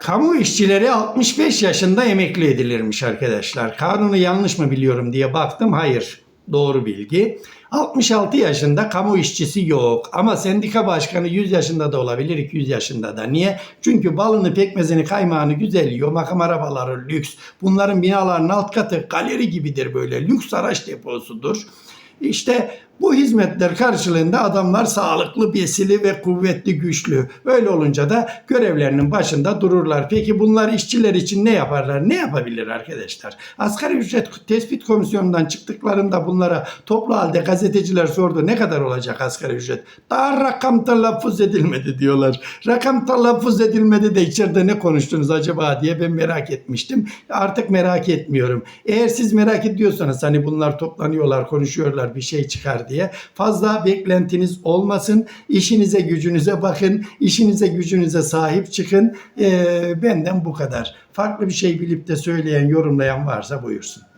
Kamu işçileri 65 yaşında emekli edilirmiş arkadaşlar. Kanunu yanlış mı biliyorum diye baktım. Hayır. Doğru bilgi. 66 yaşında kamu işçisi yok. Ama sendika başkanı 100 yaşında da olabilir, 200 yaşında da. Niye? Çünkü balını, pekmezini, kaymağını güzel yiyor. Makam arabaları lüks. Bunların binalarının alt katı galeri gibidir böyle. Lüks araç deposudur. İşte bu hizmetler karşılığında adamlar sağlıklı, besili ve kuvvetli, güçlü. Öyle olunca da görevlerinin başında dururlar. Peki bunlar işçiler için ne yaparlar? Ne yapabilir arkadaşlar? Asgari ücret tespit komisyonundan çıktıklarında bunlara toplu halde gazeteciler sordu. Ne kadar olacak asgari ücret? Daha rakam telaffuz edilmedi diyorlar. Rakam telaffuz edilmedi de içeride ne konuştunuz acaba diye ben merak etmiştim. Artık merak etmiyorum. Eğer siz merak ediyorsanız hani bunlar toplanıyorlar, konuşuyorlar bir şey çıkar diye fazla beklentiniz olmasın. İşinize gücünüze bakın. işinize gücünüze sahip çıkın. Ee, benden bu kadar. Farklı bir şey bilip de söyleyen, yorumlayan varsa buyursun.